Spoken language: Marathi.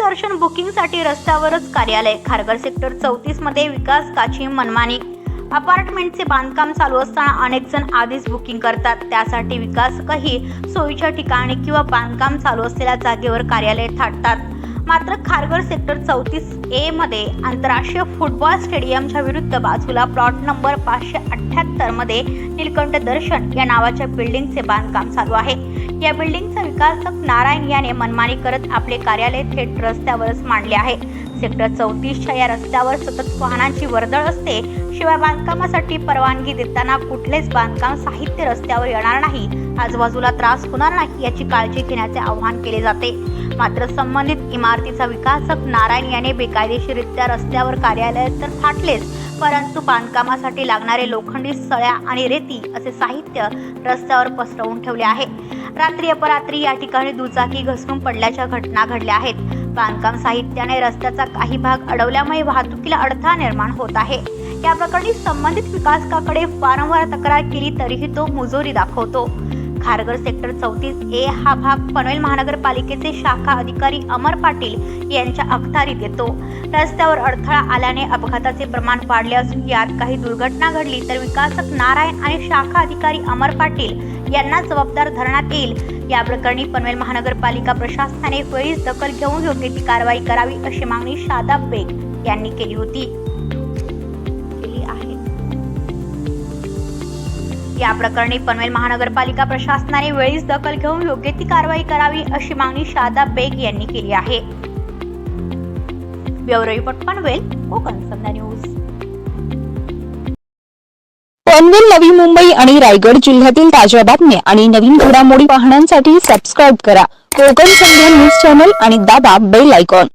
दर्शन बुकिंगसाठी रस्त्यावरच कार्यालय. खारघर सेक्टर चौतीसमध्ये विकास काची मनमानी. अपार्टमेंटचे बांधकाम चालू असताना अनेक जण आधीच बुकिंग करतात. त्यासाठी विकासकही सोयीच्या ठिकाणी किंवा बांधकाम चालू असलेल्या जागेवर कार्यालय थाटतात. मात्र खारघर सेक्टर चौतीस ए मध्ये आंतरराष्ट्रीय फुटबॉल स्टेडियमच्या विरुद्ध बाजूला प्लॉट नंबर पाचशे अठ्ठ्याहत्तरमध्ये नीलकंठ दर्शन या नावाच्या बिल्डिंगचे बांधकाम चालू आहे. या बिल्डिंगचा विकासक नारायण याने मनमानी करत आपले कार्यालय थेट रस्त्यावरच मांडले आहे. सेक्टर चौतीसच्या या रस्त्यावर सतत वाहनांची वर्दळ असते. शिवाय बांधकामासाठी परवानगी देताना कुठलेच बांधकाम साहित्य रस्त्यावर येणार नाही. आजूबाजूला त्रास होणार नाही याची काळजी घेण्याचे आवाहन केले जाते. मात्र संबंधित इमारतीचा विकासक नारायण याने बेकायदेशीररित्या रस्त्यावर कार्यालय तर थाटलेच परंतु बांधकामासाठी लागणारे लोखंडी सळ्या आणि रेती असे साहित्य रस्त्यावर पसरवून ठेवले आहे. रात्री अपरात्री या ठिकाणी दुचाकी घसरून पडल्याच्या घटना घडल्या आहेत. बांधकाम साहित्याने रस्त्याचा काही भाग अडवल्यामुळे वाहतुकीला अडथळा निर्माण होत आहे. या प्रकरणी संबंधित विकासकाकडे वारंवार तक्रार केली तरीही तो मुजोरी दाखवतो. खारघर सेक्टर चौतीस ए हा भाग पनवेल महानगरपालिकेचे शाखा अधिकारी अमर पाटील यांच्या अखत्यारीत येतो. रस्त्यावर अडथळा आल्याने अपघाताचे प्रमाण वाढले असून यात काही दुर्घटना घडली तर विकासक नारायण आणि शाखा अधिकारी अमर पाटील यांना जबाबदार धरण्यात येईल. या प्रकरणी पनवेल महानगरपालिका प्रशासनाने वेळीच दखल घेऊन योग्य ती कारवाई करावी अशी मागणी शादाब बेग यांनी केली होती. या प्रकरणी पनवेल महानगरपालिका प्रशासनाने वेळीच दखल घेऊन योग्य ती कारवाई करावी अशी मागणी शादा बेग यांनी केली आहे. Bureau report Panvel Konkan news. Panvel Navi Mumbai आणि रायगड जिल्ह्यातील ताज्या बातम्या आणि नवीन घडामोडी पाहण्यासाठी सबस्क्राईब करा. कोकण संध्या न्यूज चॅनल आणि दाबा बेल आयकॉन